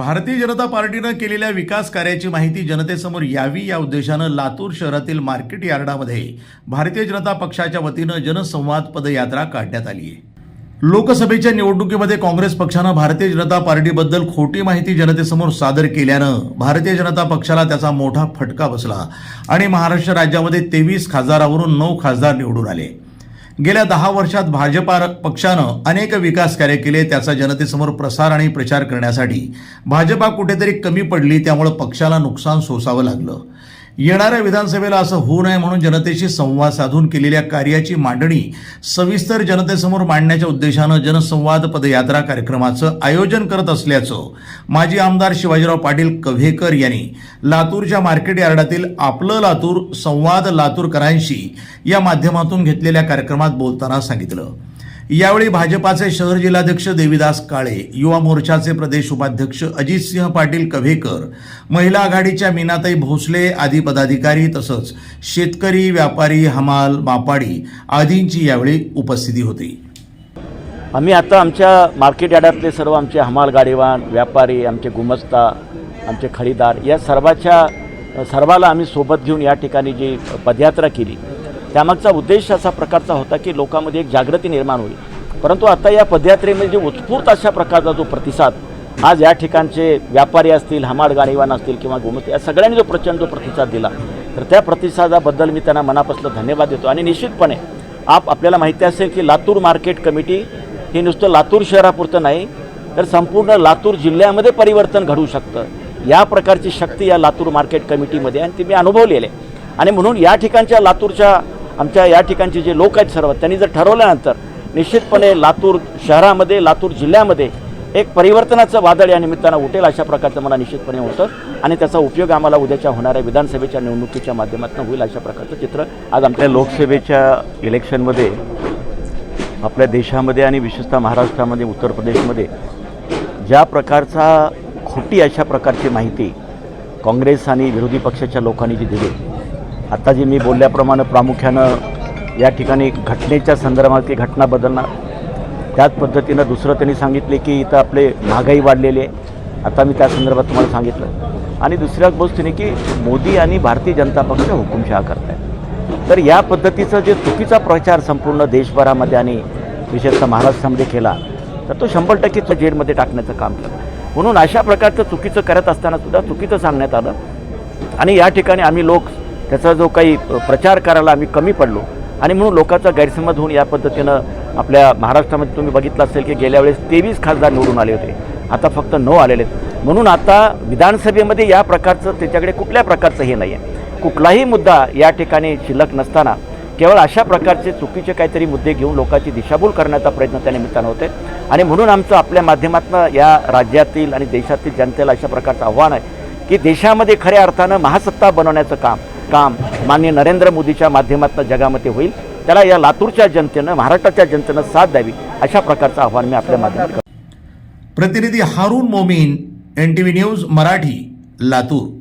भारतीय जनता पार्टीनं केलेल्या विकास कार्याची माहिती जनतेसमोर यावी या उद्देशानं लातूर शहरातील मार्केट यार्डामध्ये भारतीय जनता पक्षाच्या वतीनं जनसंवाद पदयात्रा काढण्यात आली आहे. लोकसभेच्या निवडणुकीमध्ये काँग्रेस पक्षानं भारतीय जनता पार्टीबद्दल खोटी माहिती जनतेसमोर सादर केल्यानं भारतीय जनता पक्षाला त्याचा मोठा फटका बसला आणि महाराष्ट्र राज्यामध्ये तेवीस खासदारावरून नऊ खासदार निवडून आले. गेल्या दहा वर्षात भाजपा पक्षानं अनेक विकास कार्य केले त्याचा जनतेसमोर प्रसार आणि प्रचार करण्यासाठी. भाजपा कुठेतरी कमी पडली त्यामुळे पक्षाला नुकसान सोसावं लागलं. येणाऱ्या विधानसभेला असं होऊ नये म्हणून जनतेशी संवाद साधून केलेल्या कार्याची मांडणी सविस्तर जनतेसमोर मांडण्याच्या उद्देशानं जनसंवाद पदयात्रा कार्यक्रमाचं आयोजन करत असल्याचं माजी आमदार शिवाजीराव पाटील कव्हेकर यांनी लातूरच्या मार्केट यार्डातील आपलं लातूर संवाद लातूरकरांशी या माध्यमातून घेतलेल्या कार्यक्रमात बोलताना सांगितलं. यावेळी भाजपाचे शहर जिल्हाध्यक्ष देविदास काळे युवा मोर्चाचे प्रदेश उपाध्यक्ष अजितसिंह पाटील कव्हेकर महिला आघाडीच्या मीनाताई भोसले आदी पदाधिकारी तसंच शेतकरी व्यापारी हमाल मापाडी आदींची यावेळी उपस्थिती होती. आम्ही आता आमच्या मार्केट यार्डातले सर्व आमचे हमाल गाडीवान व्यापारी आमचे गुमस्ता आमचे खरीदार या सर्वाच्या सर्वाला आम्ही सोबत घेऊन या ठिकाणी जी पदयात्रा केली त्यामागचा उद्देश असा प्रकारचा होता की लोकांमध्ये एक जागृती निर्माण होईल. परंतु आता या पदयात्रेमध्ये जे उत्स्फूर्त अशा प्रकारचा जो प्रतिसाद आज या ठिकाणचे व्यापारी असतील हमाल गाडीवान असतील किंवा गोमत या सगळ्यांनी जो प्रचंड जो प्रतिसाद दिला तर त्या प्रतिसादाबद्दल मी त्यांना मनापासून धन्यवाद देतो. आणि निश्चितपणे आप आपल्याला माहिती असेल की लातूर मार्केट कमिटी हे नुसतं लातूर शहरापुरतं नाही तर संपूर्ण लातूर जिल्ह्यामध्ये परिवर्तन घडू शकतं. या प्रकारची शक्ती या लातूर मार्केट कमिटीमध्ये आणि ती मी अनुभवलेली आहे. आणि म्हणून या ठिकाणच्या लातूरच्या आमच्या या ठिकाणचे जे लोक आहेत सर्व त्यांनी जर ठरवल्यानंतर निश्चितपणे लातूर शहरामध्ये लातूर जिल्ह्यामध्ये एक परिवर्तनाचं वादळ या निमित्तानं उठेल अशा प्रकारचं मला निश्चितपणे होतं. आणि त्याचा उपयोग आम्हाला उद्याच्या होणाऱ्या विधानसभेच्या निवडणुकीच्या माध्यमातून होईल अशा प्रकारचं चित्र आज आमच्या लोकसभेच्या इलेक्शनमध्ये आपल्या देशामध्ये आणि विशेषतः महाराष्ट्रामध्ये उत्तर प्रदेशमध्ये ज्या प्रकारचा खोटी अशा प्रकारची माहिती काँग्रेस आणि विरोधी पक्षाच्या लोकांनी जी दिली आता जी मी बोलल्याप्रमाणे प्रामुख्यानं या ठिकाणी घटनेच्या संदर्भात की घटना बदलणार. त्याच पद्धतीनं दुसरं त्यांनी सांगितले की इथं आपले महागाई वाढलेली आहे. आता मी त्या संदर्भात तुम्हाला सांगितलं. आणि दुसऱ्या गोष्टीने की मोदी आणि भारतीय जनता पक्ष हुकुमशहा करत आहे तर या पद्धतीचा जे चुकीचा प्रचार संपूर्ण देशभरामध्ये आणि विशेषतः महाराष्ट्रामध्ये केला तर तो शंभर टक्के तो जेलमध्ये टाकण्याचं काम केलं. म्हणून अशा प्रकारचं चुकीचं करत असताना सुद्धा चुकीचं सांगण्यात आलं. आणि या ठिकाणी आम्ही लोक त्याचा जो काही प्रचार करायला आम्ही कमी पडलो. आणि म्हणून लोकांचा गैरसमज होऊन या पद्धतीनं आपल्या महाराष्ट्रामध्ये तुम्ही बघितलं असेल की गेल्या वेळेस तेवीस खासदार निवडून आले होते. आता फक्त नऊ आलेले आहेत. म्हणून आता विधानसभेमध्ये या प्रकारचं त्याच्याकडे कुठल्या प्रकारचं हे नाही आहे कुठलाही मुद्दा या ठिकाणी शिल्लक नसताना केवळ अशा प्रकारचे चुकीचे काहीतरी मुद्दे घेऊन लोकांची दिशाभूल करण्याचा प्रयत्न त्या निमित्तानं होते. आणि म्हणून आमचं आपल्या माध्यमातून या राज्यातील आणि देशातील जनतेला अशा प्रकारचं आव्हान आहे की देशामध्ये खऱ्या अर्थानं महासत्ता बनवण्याचं काम काम माननीय नरेंद्र मोदीच्या माध्यमातून जगामध्ये होईल. त्याला या लातूरच्या जनतेनं महाराष्ट्राच्या जनतेनं साथ द्यावी अशा प्रकारचं आव्हान मी आपल्या माध्यमात प्रतिनिधी Haroon Momin N T V news Marathi Latur.